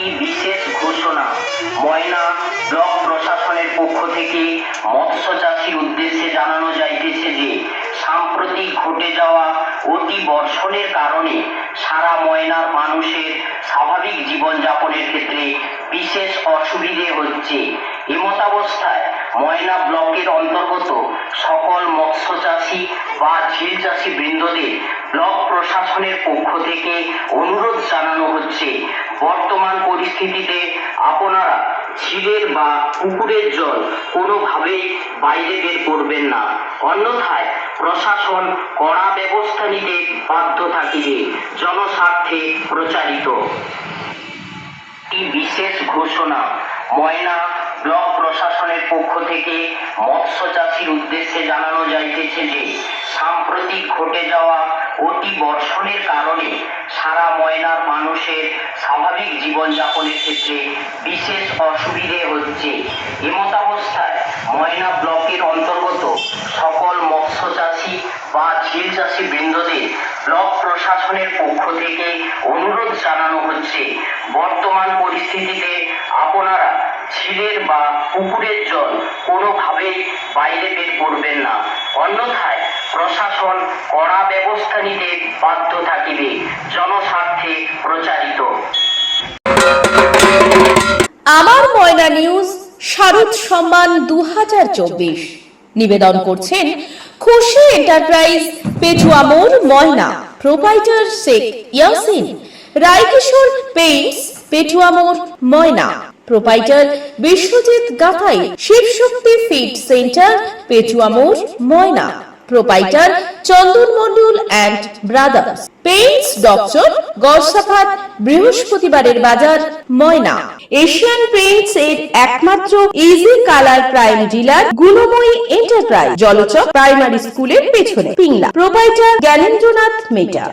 একটি বিশেষ ঘোষণা। ময়না ব্লক প্রশাসনের পক্ষ থেকে মৎস্য চাষীর উদ্দেশ্যে জানানো যাইতেছে যে, সাম্প্রতিক ঘটে যাওয়া অতি বর্ষণের কারণে সারা ময়নার মানুষের স্বাভাবিক জীবনযাপনের ক্ষেত্রে বিশেষ অসুবিধে হচ্ছে। এমতাবস্থায় ময়না ব্লকের অন্তর্গত সকল মৎস্য চাষী বা ঝিল চাষী বৃন্দদের ব্লক প্রশাসনের পক্ষ থেকে অনুরোধ জানানো হচ্ছে। পরিস্থিতিতে আপনারা ঝিলের বা পুকুরের জল কোনোভাবেই বাইরে বের করবেন না। অন্যথায় প্রশাসন কড়া ব্যবস্থা নিতে বাধ্য থাকিবে, জনস্বার্থে প্রচারিত। একটি বিশেষ ঘোষণা, ময়না ব্লক প্রশাসনের পক্ষ থেকে মৎস্য চাষীর উদ্দেশ্যে জানানো যাইতেছে যে সাম্প্রতিক ঘটে যাওয়া অতি বর্ষণের কারণে সারা ময়নার মানুষের স্বাভাবিক জীবনযাপনের ক্ষেত্রে বিশেষ অসুবিধে হচ্ছে। এমতাবস্থায় ময়না ব্লকের অন্তর্গত সকল মৎস্য চাষী বা ঝিল চাষী বৃন্দদের ব্লক প্রশাসনের পক্ষ থেকে অনুরোধ জানানো হচ্ছে, বর্তমান পরিস্থিতিতে আপনারা ঝিলের বা পুকুরের জল বাইরে বের করবেন না। অন্যথায় প্রশাসন কড়া ব্যবস্থা নিতে বাধ্য থাকিবে। জনস্বার্থে প্রচারিত। আমার ময়না নিউজ, শারদ সম্মান দু হাজার চব্বিশ। নিবেদন করছেন Khushi enterprise Petuamor Moyna. Proprietor Sheikh Yasin. Raykishore paints Petuamor Moyna. Proprietor Biswajit Gathai Shibshakti feed centre Petuamor Moyna proprietor Chandan Mondal and brothers paints doctor Garsafat বৃহস্পতিবারের বাজার ময়না এশিয়ান পেইন্টস এর একমাত্র easy colour prime dealer Gunamoyee enterprise Jalchak primary স্কুলের পেছনে Pingla proprietor Gyanendranath মেটা